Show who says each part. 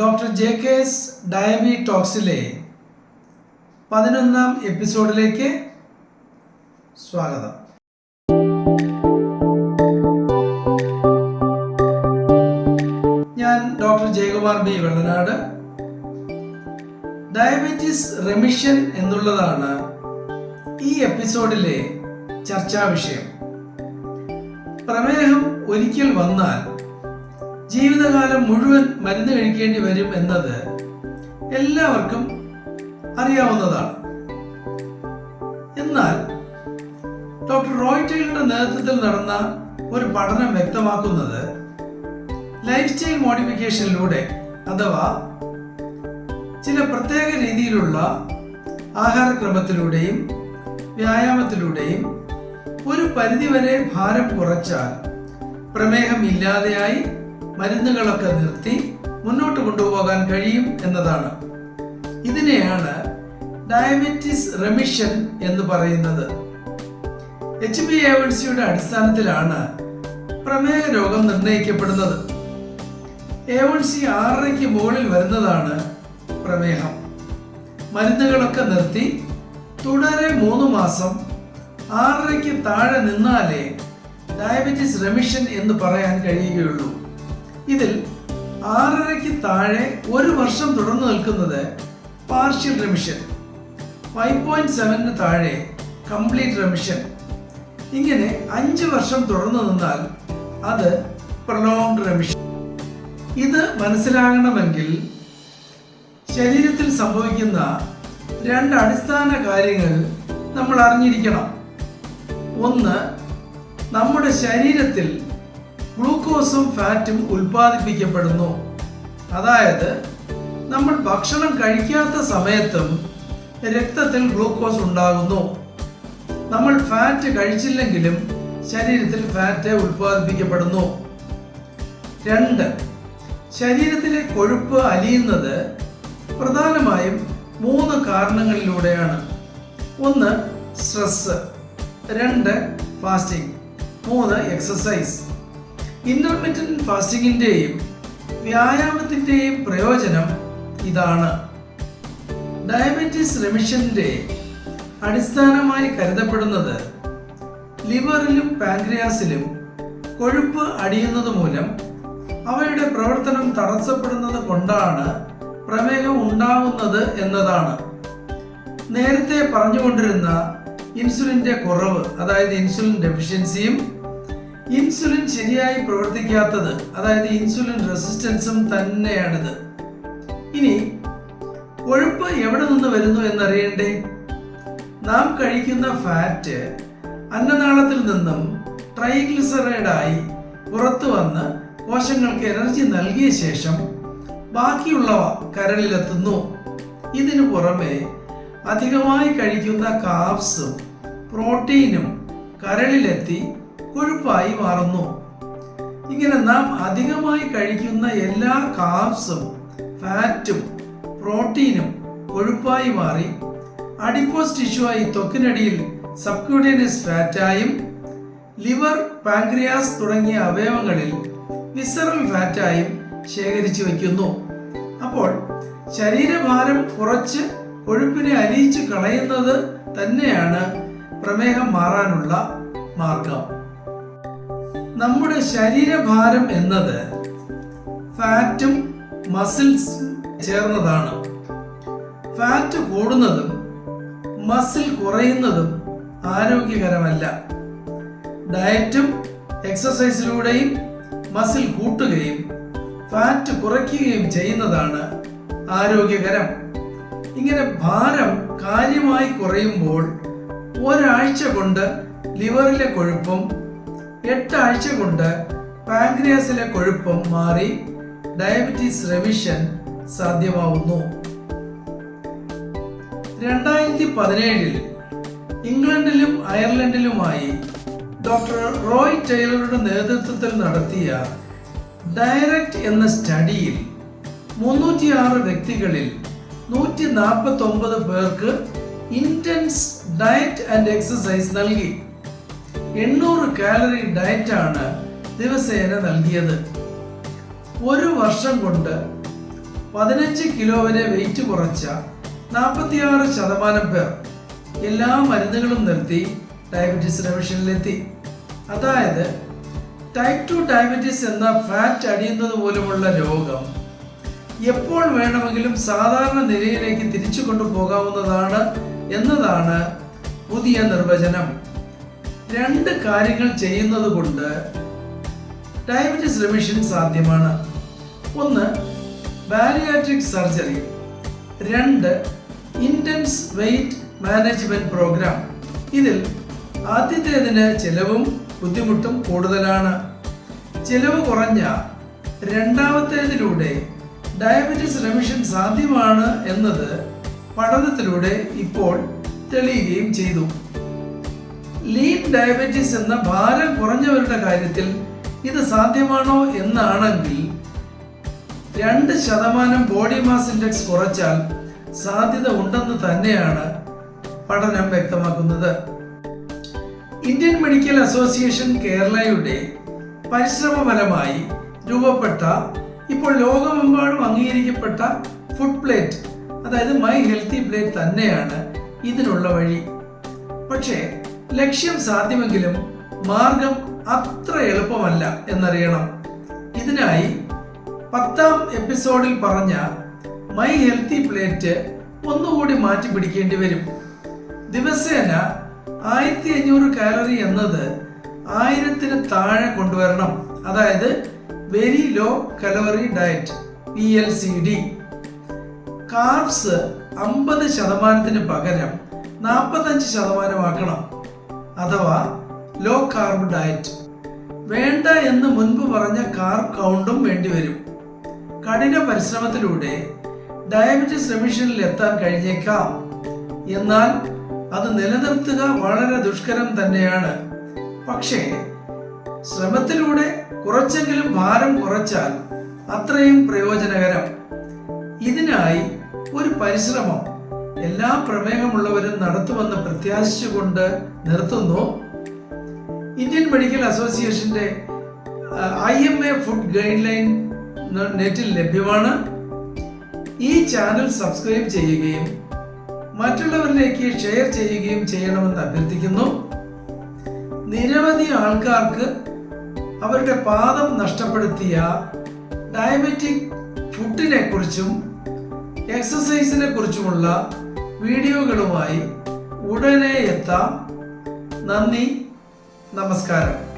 Speaker 1: Doctor J K S ഡയബി ടോക്സിലെ പതിനൊന്നാം എപ്പിസോഡിലേക്ക് സ്വാഗതം. ഞാൻ doctor Jayakumar B Vellanad. Diabetes remission എന്നുള്ളതാണ് ഈ എപ്പിസോഡിലെ ചർച്ചാ വിഷയം. പ്രമേഹം ഒരിക്കൽ വന്നാൽ ജീവിതകാലം മുഴുവൻ മരുന്ന് കഴിക്കേണ്ടി വരും എന്നത് എല്ലാവർക്കും അറിയാവുന്നതാണ്. എന്നാൽ ഡോക്ടർ റോയ് നേതൃത്വത്തിൽ നടന്ന ഒരു പഠനം വ്യക്തമാക്കുന്നത് ലൈഫ് സ്റ്റൈൽ മോഡിഫിക്കേഷനിലൂടെ അഥവാ ചില പ്രത്യേക രീതിയിലുള്ള ആഹാരക്രമത്തിലൂടെയും വ്യായാമത്തിലൂടെയും ഒരു പരിധിവരെ ഭാരം കുറച്ചാൽ പ്രമേഹം ഇല്ലാതെയായി മരുന്നുകളൊക്കെ നിർത്തി മുന്നോട്ട് കൊണ്ടുപോകാൻ കഴിയും എന്നതാണ്. ഇതിനെയാണ് ഡയബറ്റിസ് റെമിഷൻ എന്ന് പറയുന്നത്. എച്ച് ബി എ അടിസ്ഥാനത്തിലാണ് പ്രമേഹ രോഗം നിർണയിക്കപ്പെടുന്നത്. എ വൺ സി ആറരയ്ക്ക് മുകളിൽ വരുന്നതാണ് പ്രമേഹം. മരുന്നുകളൊക്കെ നിർത്തി തുടരെ മൂന്ന് മാസം ആറരയ്ക്ക് താഴെ നിന്നാലേ ഡയബറ്റിസ് റെമിഷൻ എന്ന് പറയാൻ കഴിയുകയുള്ളൂ. ഇതിൽ ആറരയ്ക്ക് താഴെ ഒരു വർഷം തുടർന്നു നിൽക്കുന്നത് പാർഷ്യൽ റെമിഷൻ ഫൈവ് പോയിന്റ് സെവന് താഴെ കംപ്ലീറ്റ് റെമിഷൻ ഇങ്ങനെ അഞ്ച് വർഷം തുടർന്നു നിന്നാൽ അത് പ്രൊലോങ് റെമിഷൻ ഇത് മനസ്സിലാകണമെങ്കിൽ ശരീരത്തിൽ സംഭവിക്കുന്ന രണ്ട് അടിസ്ഥാന കാര്യങ്ങൾ നമ്മൾ അറിഞ്ഞിരിക്കണം. ഒന്ന് നമ്മുടെ ശരീരത്തിൽ ഗ്ലൂക്കോസും ഫാറ്റും ഉൽപ്പാദിപ്പിക്കപ്പെടുന്നു. അതായത് നമ്മൾ ഭക്ഷണം കഴിക്കാത്ത സമയത്തും രക്തത്തിൽ ഗ്ലൂക്കോസ് ഉണ്ടാകുന്നു. നമ്മൾ ഫാറ്റ് കഴിച്ചില്ലെങ്കിലും ശരീരത്തിൽ ഫാറ്റ് ഉൽപ്പാദിപ്പിക്കപ്പെടുന്നു. രണ്ട് ശരീരത്തിലെ കൊഴുപ്പ് അലിയുന്നത് പ്രധാനമായും മൂന്ന് കാരണങ്ങളിലൂടെയാണ്. ഒന്ന് സ്ട്രെസ് രണ്ട് ഫാസ്റ്റിംഗ്. മൂന്ന് എക്സസൈസ്. ഇന്റർമീഡിയറ്റ് ഫാസ്റ്റിംഗിന്റെയും വ്യായാമത്തിന്റെയും പ്രയോജനം ഇതാണ്. ഡയബറ്റീസ് റെമിഷന്റെ അടിസ്ഥാനമായി കരുതപ്പെടുന്നത് ലിവറിലും പാൻക്രിയാസിലും കൊഴുപ്പ് അടിയുന്നത് മൂലം അവയുടെ പ്രവർത്തനം തടസ്സപ്പെടുന്നത് കൊണ്ടാണ് പ്രമേഹം ഉണ്ടാവുന്നത് എന്നതാണ്. നേരത്തെ പറഞ്ഞുകൊണ്ടിരുന്ന ഇൻസുലിന്റെ കുറവ് അതായത് ഇൻസുലിൻ ഡെഫിഷ്യൻസിയും ഇൻസുലിൻ ശരിയായി പ്രവർത്തിക്കാത്തത് അതായത് ഇൻസുലിൻ റെസിസ്റ്റൻസും തന്നെയാണിത്. ഇനി കൊഴുപ്പ് എവിടെ നിന്ന് വരുന്നു എന്നറിയണ്ടേ? നാം കഴിക്കുന്ന ഫാറ്റ് അന്നനാളത്തിൽ നിന്നും ട്രൈഗ്ലിസറൈഡായി പുറത്തു വന്ന് കോശങ്ങൾക്ക് എനർജി നൽകിയ ശേഷം ബാക്കിയുള്ളവ കരളിലെത്തുന്നു. ഇതിനു പുറമെ അധികമായി കഴിക്കുന്ന കാപ്സും പ്രോട്ടീനും കരളിലെത്തി കൊഴുപ്പായി മാറുന്നു. ഇങ്ങനെ നാം അധികമായി കഴിക്കുന്ന എല്ലാ കാർബ്സും ഫാറ്റും പ്രോട്ടീനും കൊഴുപ്പായി മാറി. അഡിപ്പോസ് ടിഷ്യുവായി തൊക്കിനടിയിൽ സബ്ക്യൂട്ടേനിയസ് ഫാറ്റായും ലിവർ പാൻക്രിയാസ് തുടങ്ങിയ അവയവങ്ങളിൽ വിസറൽ ഫാറ്റായും ശേഖരിച്ചു വയ്ക്കുന്നു. അപ്പോൾ ശരീരഭാരം കുറച്ച് കൊഴുപ്പിനെ അലിയിച്ചു കളയുന്നത് തന്നെയാണ് പ്രമേഹം മാറാനുള്ള മാർഗം. നമ്മുടെ ശരീരഭാരം എന്നത് ഫാറ്റും മസിൽസും ചേർന്നതാണ്. ഫാറ്റ് കൂടുന്നതും മസിൽ കുറയുന്നതും ആരോഗ്യകരമല്ല. ഡയറ്റും എക്സസൈസിലൂടെയും മസിൽ കൂട്ടുകയും ഫാറ്റ് കുറയ്ക്കുകയും ചെയ്യുന്നതാണ് ആരോഗ്യകരം. ഇങ്ങനെ ഭാരം കാര്യമായി കുറയുമ്പോൾ ഒരാഴ്ച കൊണ്ട് ലിവറിലെ കൊഴുപ്പും എട്ടാഴ്ച കൊണ്ട് പാൻക്രിയാസിലെ കൊഴുപ്പം മാറി ഡയബറ്റീസ് റെമിഷൻ സാധ്യമാവുന്നു. രണ്ടായിരത്തി പതിനേഴിൽ ഇംഗ്ലണ്ടിലും അയർലൻഡിലുമായി ഡോക്ടർ റോയ് ടൈലറുടെ നേതൃത്വത്തിൽ നടത്തിയ ഡയറക്റ്റ് എന്ന സ്റ്റഡിയിൽ മുന്നൂറ്റിയാറ് വ്യക്തികളിൽ നൂറ്റി നാൽപ്പത്തി ഒമ്പത് പേർക്ക് ഇന്റൻസ് ഡയറ്റ് ആൻഡ് എക്സസൈസ് നൽകി. എണ്ണൂറ് കാലറി ഡയറ്റാണ് ദിവസേന നൽകിയത്. ഒരു വർഷം കൊണ്ട് പതിനഞ്ച് കിലോ വരെ വെയിറ്റ് കുറച്ച നാൽപ്പത്തിയാറ് ശതമാനം പേർ എല്ലാ മരുന്നുകളും നിർത്തി ഡയബറ്റീസ് റെമിഷനിലെത്തി അതായത് ടൈപ്പ് ടു ഡയബറ്റീസ് എന്ന ഫാറ്റ് അടിയുന്നത് മൂലമുള്ള രോഗം എപ്പോൾ വേണമെങ്കിലും സാധാരണ നിലയിലേക്ക് തിരിച്ചു കൊണ്ടുപോകാവുന്നതാണ് എന്നതാണ് പുതിയ നിർവചനം. രണ്ട് കാര്യങ്ങൾ ചെയ്യുന്നത് കൊണ്ട് ഡയബറ്റീസ് റിമിഷൻ സാധ്യമാണ്. ഒന്ന് ബാരിയാട്രിക് സർജറി. രണ്ട് ഇന്റൻസ് വെയിറ്റ് മാനേജ്മെന്റ് പ്രോഗ്രാം. ഇതിൽ ആദ്യത്തേതിന് ചിലവും ബുദ്ധിമുട്ടും കൂടുതലാണ്. ചിലവ് കുറഞ്ഞ രണ്ടാമത്തേതിലൂടെ ഡയബറ്റിസ് റെമിഷൻ സാധ്യമാണ് എന്നത് പഠനത്തിലൂടെ ഇപ്പോൾ തെളിയുകയും ചെയ്തു. ലീൻ ഡയബറ്റീസ് എന്ന ഭാരം കുറഞ്ഞവരുടെ കാര്യത്തിൽ ഇത് സാധ്യമാണോ എന്നാണെങ്കിൽ രണ്ട് ശതമാനം ബോഡി മാസ് ഇൻഡെക്സ് കുറച്ചാൽ സാധ്യത ഉണ്ടെന്ന് തന്നെയാണ് പഠനം വ്യക്തമാക്കുന്നത്. ഇന്ത്യൻ മെഡിക്കൽ അസോസിയേഷൻ കേരളയുടെ പരിശ്രമ ഫലമായി രൂപപ്പെട്ട ഇപ്പോൾ ലോകമെമ്പാടും അംഗീകരിക്കപ്പെട്ട ഫുഡ് പ്ലേറ്റ് അതായത് മൈ ഹെൽത്തി പ്ലേറ്റ് തന്നെയാണ് ഇതിനുള്ള വഴി. പക്ഷേ ലക്ഷ്യം സാധ്യമെങ്കിലും മാർഗം അത്ര എളുപ്പമല്ല എന്നറിയണം. ഇതിനായി പത്താം എപ്പിസോഡിൽ പറഞ്ഞ മൈ ഹെൽത്തി പ്ലേറ്റ് ഒന്നുകൂടി മാറ്റി പിടിക്കേണ്ടി വരും. ദിവസേന ആയിരത്തി അഞ്ഞൂറ് കാലറി എന്നത് ആയിരത്തിന് താഴെ കൊണ്ടുവരണം. അതായത് very low calorie diet P L C D. Carbs അമ്പത് ശതമാനത്തിന് പകരം നാൽപ്പത്തഞ്ച് ശതമാനമാക്കണം. അഥവാ ലോ കാർബ് ഡയറ്റ് വേണ്ട എന്ന് മുൻപ് പറഞ്ഞ കാർബ് കൗണ്ടും വേണ്ടിവരും കഠിന പരിശ്രമത്തിലൂടെ ഡയബറ്റിസ് റെമിഷനിൽ എത്താൻ കഴിഞ്ഞേക്കാം. എന്നാൽ അത് നിലനിർത്തുക വളരെ ദുഷ്കരം തന്നെയാണ്. പക്ഷേ ശ്രമത്തിലൂടെ കുറച്ചെങ്കിലും ഭാരം കുറച്ചാൽ അത്രയും പ്രയോജനകരം. ഇതിനായി ഒരു പരിശ്രമം എല്ലാ പ്രമേഹമുള്ളവരും നടത്തുമെന്ന് പ്രത്യാശിച്ചുകൊണ്ട് നിർത്തുന്നു. ഇന്ത്യൻ മെഡിക്കൽ അസോസിയേഷന്റെ I M A food guideline നെറ്റിൽ ലഭ്യമാണ്. ഈ ചാനൽ സബ്സ്ക്രൈബ് ചെയ്യുകയും മറ്റുള്ളവരിലേക്ക് ഷെയർ ചെയ്യുകയും ചെയ്യണമെന്ന് അഭ്യർത്ഥിക്കുന്നു. നിരവധി ആൾക്കാർക്ക് അവരുടെ പാദം നഷ്ടപ്പെടുത്തിയ ഡയബറ്റിക് ഫുഡിനെ കുറിച്ചും എക്സസൈസിനെ കുറിച്ചുമുള്ള വീഡിയോകളുമായി ഉടനെ എത്താം. നന്ദി നമസ്കാരം.